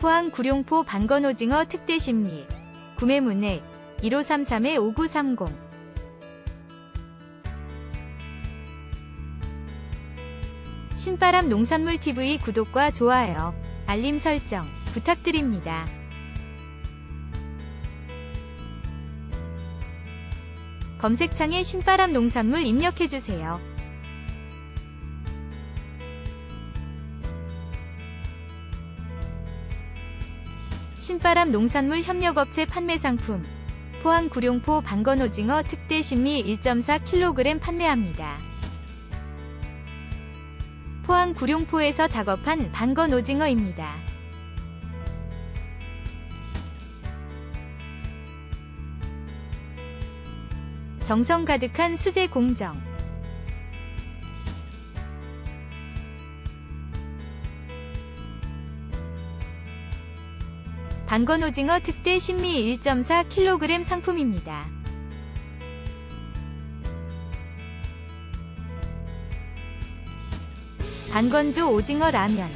포항 구룡포 방건오징어 특대 심리 구매 문의 1533-5930 신바람 농산물 TV 구독과 좋아요, 알림 설정 부탁드립니다. 검색창에 신바람 농산물 입력해주세요. 신바람 농산물 협력업체 판매 상품 포항 구룡포 방건 오징어 특대 신미 1.4kg 판매합니다. 포항 구룡포에서 작업한 방건 오징어입니다. 정성 가득한 수제 공정. 방건 오징어 특대 신미 1.4kg 상품입니다. 반건조 오징어 라면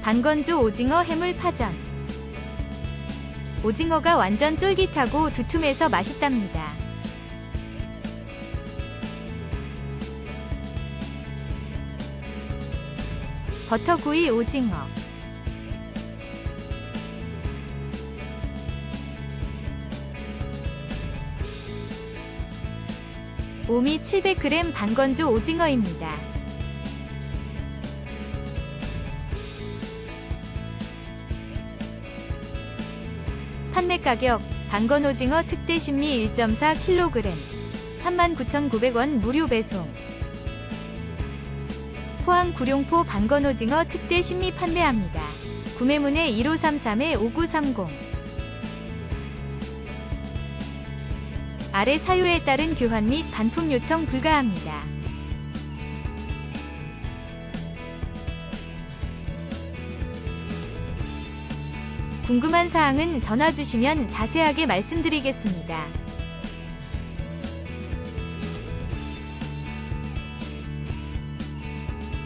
반건조 오징어 해물 파전 오징어가 완전 쫄깃하고 두툼해서 맛있답니다. 버터구이 오징어. 오미 700g 반건조 오징어입니다. 판매 가격 반건 오징어 특대 신미 1.4kg 39,900원 무료 배송 포항 구룡포 반건 오징어 특대 신미 판매합니다. 구매문의 1533-5930 아래 사유에 따른 교환 및 반품 요청 불가합니다. 궁금한 사항은 전화 주시면 자세하게 말씀드리겠습니다.